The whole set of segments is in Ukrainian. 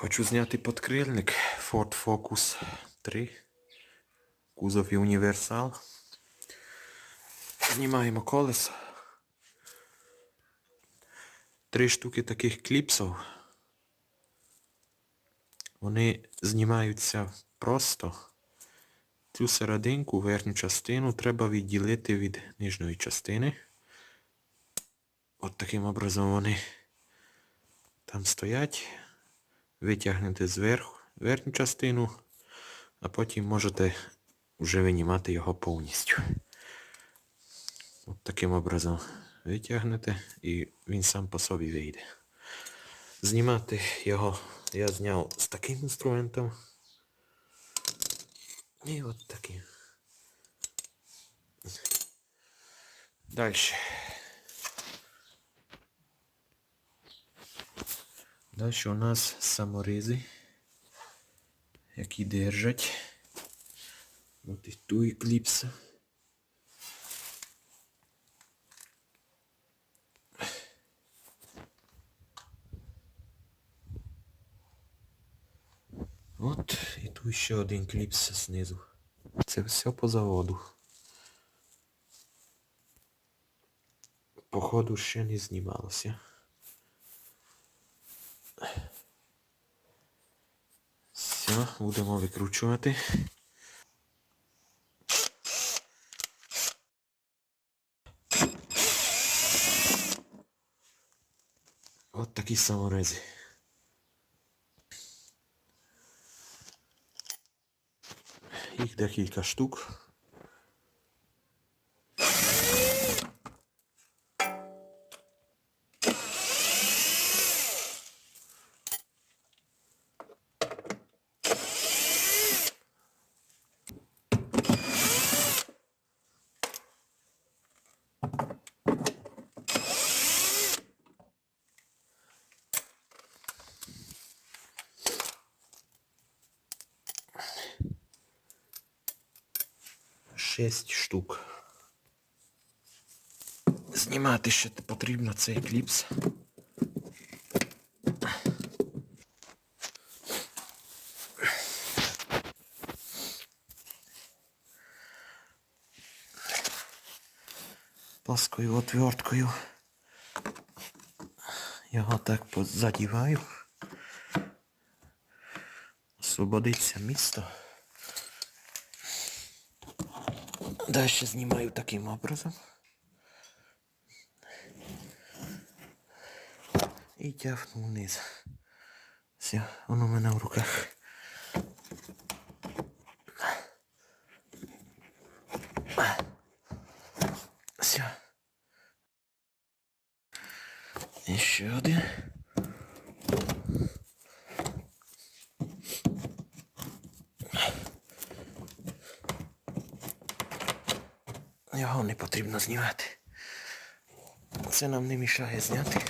Хочу зняти подкрильник Ford Focus 3. Кузов універсал. Знімаємо колесо. Три штуки таких кліпсів. Вони знімаються просто. Цю серединку, верхню частину треба відділити від нижньої частини. От таким образом вони там стоять. Витягнете зверху верхню частину, а потім можете вже винімати його повністю. От таким образом витягнете і він сам по собі вийде. Знімати його я зняв з таким інструментом. І от таким. Далі. Далі у нас саморизи, які держать. От і ту екліпса. От і тут ще один кліпс знизу. Це все по заводу. Походу ще не знімалося. Все, будемо викручувати. От такі саморези. Їх декілька штук. Шесть штук. Знімати ще потрібно цей кліпс. Плоскою отверткою. Його так позадіваю. Освободиться місто. Далі знімаю таким образом. І тягну вниз. Все, воно у мене в руках. Все. І ще один. Його не потрібно знімати. Це нам не мішає зняти.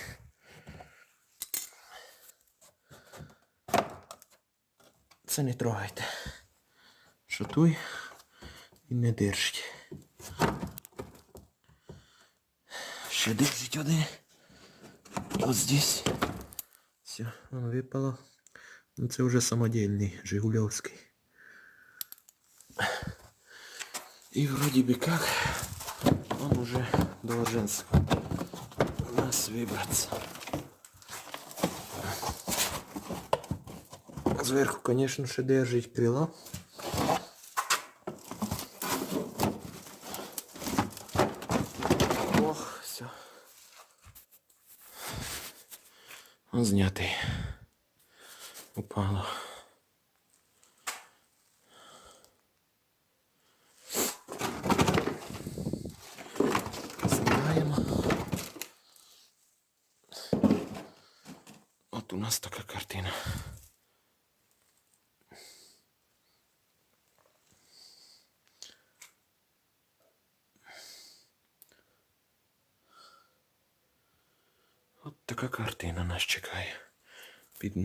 Це не трогайте. Шатуй і не держить. Ще держить один. Ось здесь. Все, воно випало. Ну це вже самодільний Жигульовський. И вроде бы как он уже должен у нас выбраться. Зверху, конечно, ще держить крила. Ох, все. Он знятий. Упало. Нас така картина. От така картина нас чекає під.